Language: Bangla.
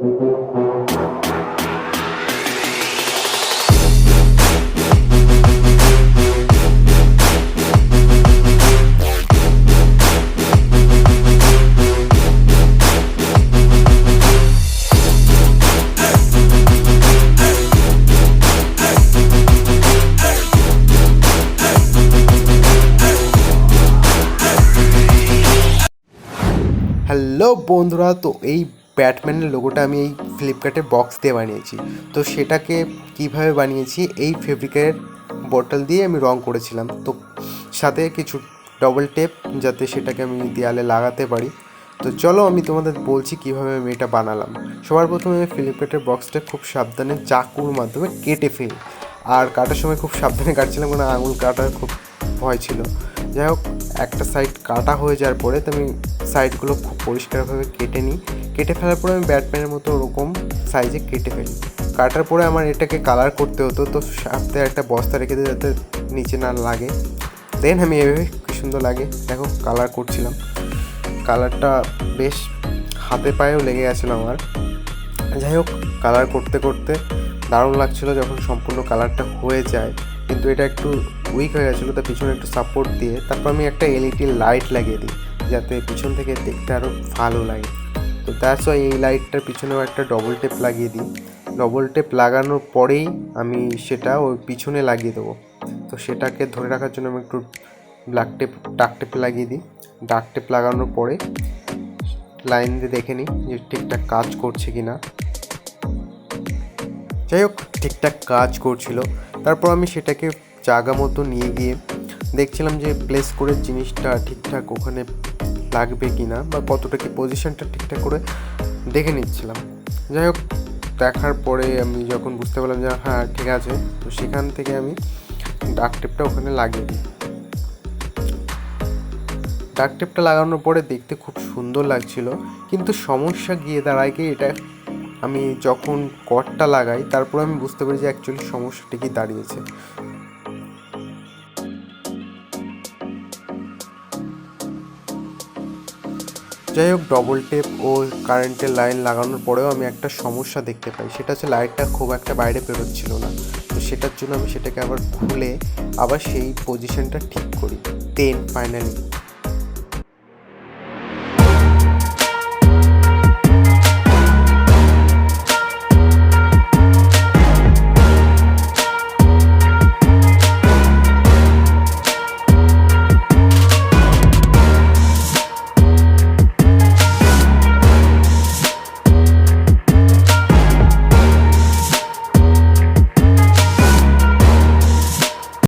হ্যালো বন্ধুরা তো এই ব্যাটম্যানের লোগোটা আমি এই ফ্লিপকার্টের বক্স দিয়ে বানিয়েছি। তো সেটাকে কীভাবে বানিয়েছি, এই ফেব্রিকের বটল দিয়ে আমি রং করেছিলাম। তো সাথে কিছু ডবল টেপ যাতে সেটাকে আমি দেয়ালে লাগাতে পারি। তো চলো আমি তোমাদের বলছি কীভাবে আমি এটা বানালাম। সবার প্রথমে আমি ফ্লিপকার্টের বক্সটা খুব সাবধানে চাকুর মাধ্যমে কেটে ফেলি। আর কাটার সময় খুব সাবধানে কাটছিলাম কারণ আঙুল কাটার খুব ভয় ছিল। যাই হোক, একটা সাইড কাটা হয়ে যাওয়ার পরে তো আমি সাইডগুলো খুব পরিষ্কারভাবে কেটে নিই। কেটে ফেলার পরে আমি ব্যাটম্যানের মতো ওরকম সাইজে কেটে ফেলি। কাটার পরে আমার এটাকে কালার করতে হতো, তো সাথে একটা বস্তা রেখে দিই যাতে নিচে না লাগে। দেন আমি এভাবে কী সুন্দর লাগে। দেখো কালার করছিলাম। কালারটা বেশ হাতে পায়েও লেগে গেছিল আমার। যাই হোক কালার করতে করতে দারুণ লাগছিল যখন সম্পূর্ণ কালারটা হয়ে যায়। কিন্তু এটা একটু উইক হয়ে গেছিল, তো পিছনে একটু সাপোর্ট দিয়ে তারপর আমি একটা এলইডি লাইট লাগিয়ে দিই, যাতে পিছন থেকে দেখতে আরও ভালো লাগে। তো দ্যাটস ওয়াই এই লাইটটার পিছনেও একটা ডবল টেপ লাগিয়ে দিই। ডবল টেপ লাগানোর পরেই আমি সেটা ওই পিছনে লাগিয়ে দেবো। তো সেটাকে ধরে রাখার জন্য আমি একটু ব্ল্যাক টেপ ডাক টেপ লাগিয়ে দিই। ডাক টেপ লাগানোর পরে লাইন দিয়ে দেখে নিই যে ঠিকঠাক কাজ করছে কি না যাই হোক, ঠিকঠাক কাজ করছিল। তারপর আমি সেটাকে জায়গা মতো নিয়ে গিয়ে দেখছিলাম যে প্লেস করে জিনিসটা ঠিকঠাক ওখানে লাগবে কি না বা কতটা কি পজিশনটা ঠিকঠাক করে দেখে নিচ্ছিলাম। যাই হোক, দেখার পরে আমি যখন বুঝতে পারলাম যে হ্যাঁ ঠিক আছে, তো সেখান থেকে আমি ডাক টেপটা ওখানে লাগিয়ে দিই। ডাক টেপটা লাগানোর পরে দেখতে খুব সুন্দর লাগছিল, কিন্তু সমস্যা গিয়ে দাঁড়ায় কি, এটা আমি যখন কটটা লাগাই, তারপর আমি বুঝতে পারি যে অ্যাকচুয়ালি সমস্যাটি কি দাঁড়িয়েছে। যাই হোক ডবল টেপ ও কারেন্টের লাইন লাগানোর পরেও আমি একটা সমস্যা দেখতে পাই। সেটা হচ্ছে লাইটটা খুব একটা বাইরে বেরোচ্ছিল না। তো সেটার জন্য আমি সেটাকে আবার খুলে আবার সেই পজিশনটা ঠিক করি। দেন ফাইনালি